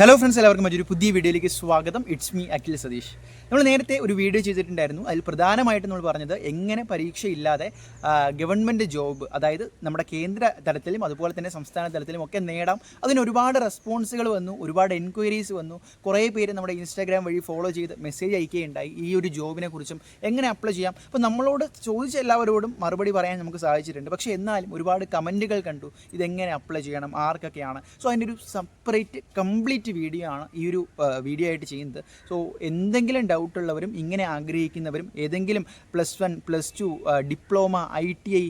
Hello friends എല്ലാവർക്കും മറ്റൊരു പുതിയ വീഡിയോയിലേക്ക് സ്വാഗതം. It's me Akhil Satheesh. നമ്മൾ നേരത്തെ ഒരു വീഡിയോ ചെയ്തിട്ടുണ്ടായിരുന്നു. അതിൽ പ്രധാനമായിട്ട് നമ്മൾ പറഞ്ഞത് എങ്ങനെ പരീക്ഷയില്ലാതെ ഗവൺമെന്റ് ജോബ് അതായത് നമ്മുടെ കേന്ദ്ര തലത്തിലും അതുപോലെ തന്നെ സംസ്ഥാന തലത്തിലും ഒക്കെ നേടാം. അതിന് ഒരുപാട് റെസ്പോൺസുകൾ വന്നു ഒരുപാട് എൻക്വയറീസ് വന്നു. കുറേ പേര് നമ്മുടെ ഇൻസ്റ്റാഗ്രാം വഴി ഫോളോ ചെയ്ത് മെസ്സേജ് അയക്കുകയുണ്ടായി ഈ ഒരു ജോബിനെ കുറിച്ചും. എങ്ങനെ അപ്ലൈ ചെയ്യാം? അപ്പോൾ നമ്മളോട് ചോദിച്ച എല്ലാവരോടും മറുപടി പറയാൻ നമുക്ക് സാധിച്ചിട്ടുണ്ട്. പക്ഷേ എന്നാലും ഒരുപാട് കമന്റുകൾ കണ്ടു. ഇതെങ്ങനെ അപ്ലൈ ചെയ്യണം? ആർക്കൊക്കെയാണ്? സോ അതിന്റെ ഒരു സെപ്പറേറ്റ് കംപ്ലീറ്റ് വീഡിയോ ആണ് ഈ ഒരു വീഡിയോ ആയിട്ട് ചെയ്യുന്നത്. സോ എന്തെങ്കിലും ഡൗട്ട് ഉള്ളവരും ഇങ്ങനെ ആഗ്രഹിക്കുന്നവരും ഏതെങ്കിലും plus one plus two diploma I T I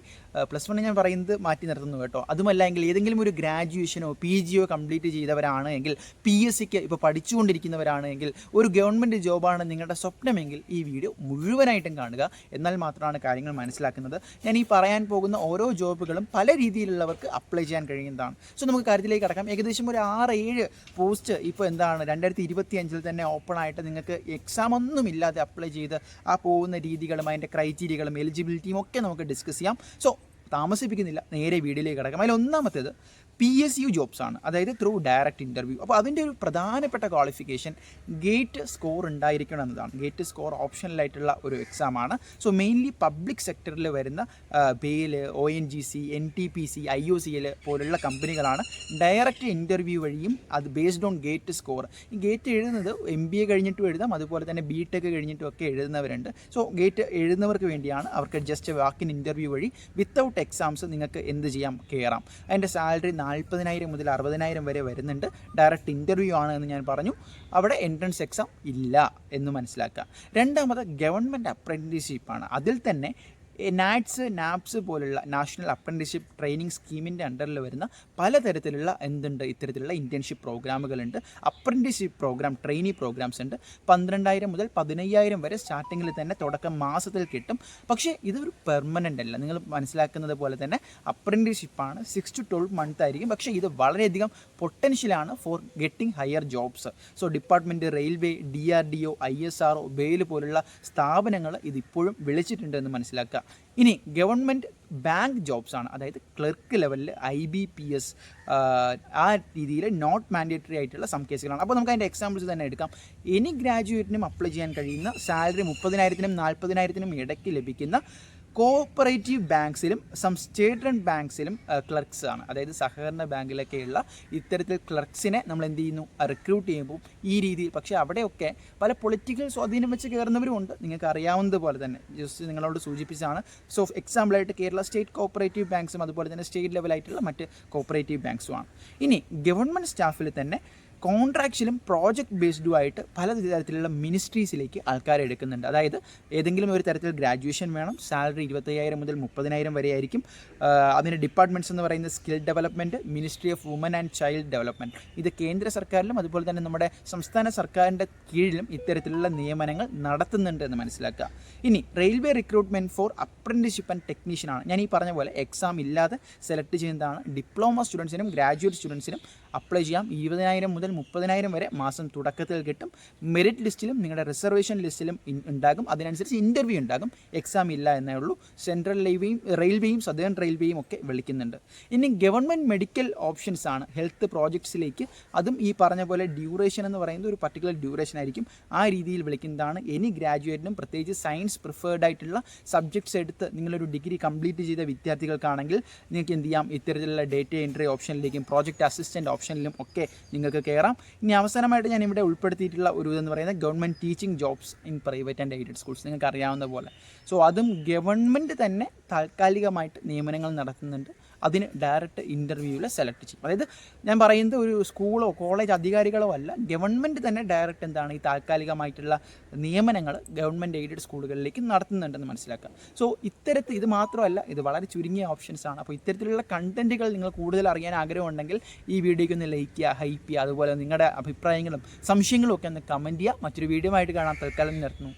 plus one ഞാൻ പറയുന്നത് മാറ്റി നിർത്തുന്നു കേട്ടോ. അതുമല്ല എങ്കിൽ ഏതെങ്കിലും ഒരു ഗ്രാജുവേഷനോ പി ജിയോ കംപ്ലീറ്റ് ചെയ്തവരാണ് എങ്കിൽ പി എസ് സിക്ക് ഇപ്പോൾ പഠിച്ചുകൊണ്ടിരിക്കുന്നവരാണ് എങ്കിൽ ഒരു ഗവൺമെന്റ് ജോബാണ് നിങ്ങളുടെ സ്വപ്നമെങ്കിൽ ഈ വീഡിയോ മുഴുവനായിട്ടും കാണുക. എന്നാൽ മാത്രമാണ് കാര്യങ്ങൾ മനസ്സിലാക്കുന്നത്. ഞാൻ ഈ പറയാൻ പോകുന്ന ഓരോ ജോബുകളും പല രീതിയിലുള്ളവർക്ക് അപ്ലൈ ചെയ്യാൻ കഴിയുന്നതാണ്. സോ നമുക്ക് കാര്യത്തിലേക്ക് കടക്കാം. ഏകദേശം ഒരു ആറ് ഏഴ് പോസ്റ്റ് ഇപ്പോൾ എന്താണ് രണ്ടായിരത്തി ഇരുപത്തി അഞ്ചിൽ തന്നെ ഓപ്പൺ ആയിട്ട് നിങ്ങൾക്ക് എക്സാം ഒന്നും ഇല്ലാതെ അപ്ലൈ ചെയ്ത് ആ പോകുന്ന രീതികളും അതിന്റെ ക്രൈറ്റീരിയകളും എലിജിബിലിറ്റിയും ഒക്കെ നമുക്ക് ഡിസ്കസ് ചെയ്യാം. സോ താമസിപ്പിക്കുന്നില്ല. നേരെ വീഡിയോയിലേക്ക് കിടക്കാം. അതിൽ ഒന്നാമത്തേത് പി എസ് യു ജോബ്സ് ആണ്. അതായത് ത്രൂ ഡയറക്റ്റ് ഇന്റർവ്യൂ അപ്പോൾ അതിന്റെ ഒരു പ്രധാനപ്പെട്ട ക്വാളിഫിക്കേഷൻ ഗേറ്റ് സ്കോർ ഉണ്ടായിരിക്കണം എന്നതാണ്. ഗേറ്റ് സ്കോർ ഓപ്ഷനിലായിട്ടുള്ള ഒരു എക്സാമാണ് സോ മെയിൻലി പബ്ലിക് സെക്ടറിൽ വരുന്ന BEL O N G C N T P C I O C L പോലുള്ള കമ്പനികളാണ് ഡയറക്റ്റ് ഇന്റർവ്യൂ വഴിയും അത് ബേസ്ഡ് ഓൺ ഗേറ്റ് സ്കോർ ഈ ഗേറ്റ് എഴുതുന്നത് എം ബി എ കഴിഞ്ഞിട്ടും എഴുതാം. അതുപോലെ തന്നെ ബി ടെക് കഴിഞ്ഞിട്ടും ഒക്കെ എഴുതുന്നവരുണ്ട്. സോ ഗേറ്റ് എഴുതുന്നവർക്ക് വേണ്ടിയാണ് അവർക്ക് ജസ്റ്റ് വാക്കിൻ ഇന്റർവ്യൂ വഴി വിത്തൗട്ട് എക്സാംസ് നിങ്ങൾക്ക് എന്ത് ചെയ്യാം? കയറാം അതിന്റെ സാലറി നാൽപ്പതിനായിരം മുതൽ അറുപതിനായിരം വരെ വരുന്നുണ്ട്. ഡയറക്റ്റ് ഇന്റർവ്യൂ ആണ് എന്ന് ഞാൻ പറഞ്ഞു. അവിടെ എൻട്രൻസ് എക്സാം ഇല്ല എന്ന് മനസ്സിലാക്കുക. രണ്ടാമത് ഗവൺമെന്റ് അപ്രന്റീസ്ഷിപ്പാണ് അതിൽ തന്നെ നാറ്റ്സ് നാപ്സ് പോലുള്ള നാഷണൽ അപ്രന്റിഷിപ്പ് ട്രെയിനിങ് സ്കീമിന്റെ അണ്ടറിൽ വരുന്ന പലതരത്തിലുള്ള എന്തുണ്ട് ഇത്തരത്തിലുള്ള ഇന്റേൺഷിപ്പ് പ്രോഗ്രാമുകളുണ്ട്. അപ്രന്റിഷിപ്പ് പ്രോഗ്രാം ട്രെയിനി പ്രോഗ്രാംസ് ഉണ്ട്. പന്ത്രണ്ടായിരം മുതൽ പതിനയ്യായിരം വരെ സ്റ്റാർട്ടിങ്ങിൽ തന്നെ തുടക്കം മാസത്തിൽ കിട്ടും. പക്ഷേ ഇതൊരു പെർമനന്റ് അല്ല. നിങ്ങൾ മനസ്സിലാക്കുന്നത് പോലെ തന്നെ അപ്രന്റിഷിപ്പാണ് സിക്സ് ടു ട്വൽവ് മന്ത് ആയിരിക്കും. പക്ഷേ ഇത് വളരെയധികം പൊട്ടൻഷ്യലാണ് for getting higher jobs. So department railway D R D O I S R O BEL പോലുള്ള സ്ഥാപനങ്ങൾ ഇതിപ്പോഴും വിളിച്ചിട്ടുണ്ട് എന്ന് മനസ്സിലാക്കുക. ഇനി ഗവൺമെന്റ് ബാങ്ക് ജോബ്സ് ആണ് അതായത് ക്ലർക്ക് ലെവലിൽ ഐ ബി പി എസ് ആ രീതിയിൽ നോട്ട് മാൻഡേറ്ററി ആയിട്ടുള്ള സം കേസുകളാണ്. അപ്പോൾ നമുക്ക് അതിന്റെ എക്സാമ്പിൾസ് തന്നെ എടുക്കാം. എനി ഗ്രാജുവേറ്റിനും അപ്ലൈ ചെയ്യാൻ കഴിയുന്ന സാലറി മുപ്പതിനായിരത്തിനും നാൽപ്പതിനായിരത്തിനും ഇടയ്ക്ക് ലഭിക്കുന്ന കോഓപ്പറേറ്റീവ് ബാങ്ക്സിലും സം സ്റ്റേറ്റ് റൺ ബാങ്ക്സിലും ക്ലർക്സ് ആണ്. അതായത് സഹകരണ ബാങ്കിലൊക്കെയുള്ള ഇത്തരത്തിൽ ക്ലർക്സിനെ നമ്മൾ എന്ത് ചെയ്യുന്നു? റിക്രൂട്ട് ചെയ്യുമ്പോൾ ഈ രീതിയിൽ. പക്ഷേ അവിടെയൊക്കെ പല പൊളിറ്റിക്കൽ സ്വാധീനം വെച്ച് കയറുന്നവരും ഉണ്ട്. നിങ്ങൾക്ക് അറിയാവുന്നതുപോലെ തന്നെ. ജസ്റ്റ് നിങ്ങളോട് സൂചിപ്പിച്ചാണ് സോ എക്സാമ്പിളായിട്ട് കേരള സ്റ്റേറ്റ് കോഓപ്പറേറ്റീവ് ബാങ്ക്സും അതുപോലെ തന്നെ സ്റ്റേറ്റ് ലെവലായിട്ടുള്ള മറ്റ് കോഓപ്പറേറ്റീവ് ബാങ്ക്സുമാണ് ഇനി ഗവൺമെന്റ് സ്റ്റാഫിൽ തന്നെ കോൺട്രാക്റ്റിലും പ്രോജക്റ്റ് ബേസ്ഡും ആയിട്ട് പല തരത്തിലുള്ള മിനിസ്ട്രീസിലേക്ക് ആൾക്കാരെ എടുക്കുന്നുണ്ട്. അതായത് ഏതെങ്കിലും ഒരു തരത്തിൽ ഗ്രാജുവേഷൻ വേണം സാലറി ഇരുപത്തയ്യായിരം മുതൽ മുപ്പതിനായിരം വരെ ആയിരിക്കും. അതിന്റെ ഡിപ്പാർട്ട്മെന്റ്സ് എന്ന് പറയുന്നത് skill development ministry of woman and child development ഇത് കേന്ദ്ര സർക്കാരിലും അതുപോലെ തന്നെ നമ്മുടെ സംസ്ഥാന സർക്കാരിന്റെ കീഴിലും ഇത്തരത്തിലുള്ള നിയമനങ്ങൾ നടത്തുന്നുണ്ട് എന്ന് മനസ്സിലാക്കുക. ഇനി railway recruitment for apprenticeship and ടെക്നീഷ്യനാണ് ഞാൻ ഈ പറഞ്ഞ പോലെ എക്സാം ഇല്ലാതെ സെലക്ട് ചെയ്യുന്നതാണ്. ഡിപ്ലോമ സ്റ്റുഡൻസിനും ഗ്രാജുവേറ്റ് സ്റ്റുഡൻസിനും അപ്ലൈ ചെയ്യാം. ഇരുപതിനായിരം മുതൽ മുപ്പതിനായിരം വരെ മാസം തുടക്കത്തിൽ കിട്ടും. മെറിറ്റ് ലിസ്റ്റിലും നിങ്ങളുടെ റിസർവേഷൻ ലിസ്റ്റിലും ഉണ്ടാകും. അതിനനുസരിച്ച് ഇന്റർവ്യൂ ഉണ്ടാകും. എക്സാം ഇല്ല എന്നേ ഉള്ളൂ. സെൻട്രൽ റെയിൽവേയും റെയിൽവേയും സദേൺ റെയിൽവേയും ഒക്കെ വിളിക്കുന്നുണ്ട്. ഇനി ഗവൺമെന്റ് മെഡിക്കൽ ഓപ്ഷൻസ് ആണ് ഹെൽത്ത് പ്രോജക്ട്സിലേക്ക് അതും ഈ പറഞ്ഞ പോലെ ഡ്യൂറേഷൻ എന്ന് പറയുന്നത് ഒരു പർട്ടിക്കുലർ ഡ്യൂറേഷൻ ആയിരിക്കും. ആ രീതിയിൽ വിളിക്കുന്നതാണ്. എനി ഗ്രാജുവേറ്റിനും പ്രത്യേകിച്ച് സയൻസ് പ്രിഫേർഡ് ആയിട്ടുള്ള സബ്ജക്ട്സ് എടുത്ത് നിങ്ങളൊരു ഡിഗ്രി കംപ്ലീറ്റ് ചെയ്ത വിദ്യാർത്ഥികൾക്കാണെങ്കിൽ നിങ്ങൾക്ക് എന്ത് ചെയ്യാം? ഇത്തരത്തിലുള്ള ഡേറ്റ എൻട്രി ഓപ്ഷനിലേക്കും പ്രോജക്റ്റ് അസിസ്റ്റന്റ് ഓപ്ഷനിലും ഒക്കെ നിങ്ങൾക്ക് കയറാം. ഇനി അവസാനമായിട്ട് ഞാൻ ഇവിടെ ഉൾപ്പെടുത്തിയിട്ടുള്ള ഒരു ഇതെന്ന് പറയുന്നത് government teaching jobs in private and aided schools നിങ്ങൾക്ക് അറിയാവുന്ന പോലെ. സോ അതും ഗവൺമെന്റ് തന്നെ താൽക്കാലികമായിട്ട് നിയമനങ്ങൾ നടത്തുന്നുണ്ട്. അതിന് ഡയറക്റ്റ് ഇന്റർവ്യൂവിൽ സെലക്ട് ചെയ്യും. അതായത് ഞാൻ പറയുന്നത് ഒരു സ്കൂളോ കോളേജ് അധികാരികളോ അല്ല ഗവൺമെന്റ് തന്നെ ഡയറക്റ്റ് എന്താണ് ഈ താൽക്കാലികമായിട്ടുള്ള നിയമനങ്ങൾ ഗവൺമെന്റ് എയ്ഡഡ് സ്കൂളുകളിലേക്ക് നടത്തുന്നുണ്ടെന്ന് മനസ്സിലാക്കുക. സോ ഇത്തരത്തിൽ ഇത് മാത്രമല്ല ഇത് വളരെ ചുരുങ്ങിയ ഓപ്ഷൻസ് ആണ്. അപ്പോൾ ഇത്തരത്തിലുള്ള കണ്ടന്റുകൾ നിങ്ങൾ കൂടുതൽ അറിയാൻ ആഗ്രഹമുണ്ടെങ്കിൽ ഈ വീഡിയോയ്ക്ക് ഒന്ന് ലൈക്ക് ചെയ്യുക ഹൈപ്പ് ചെയ്യുക അതുപോലെ നിങ്ങളുടെ അഭിപ്രായങ്ങളും സംശയങ്ങളും ഒക്കെ ഒന്ന് കമന്റ് ചെയ്യുക. മറ്റൊരു വീഡിയോ ആയിട്ട് കാണാൻ തൽക്കാലം നിർത്തുന്നു.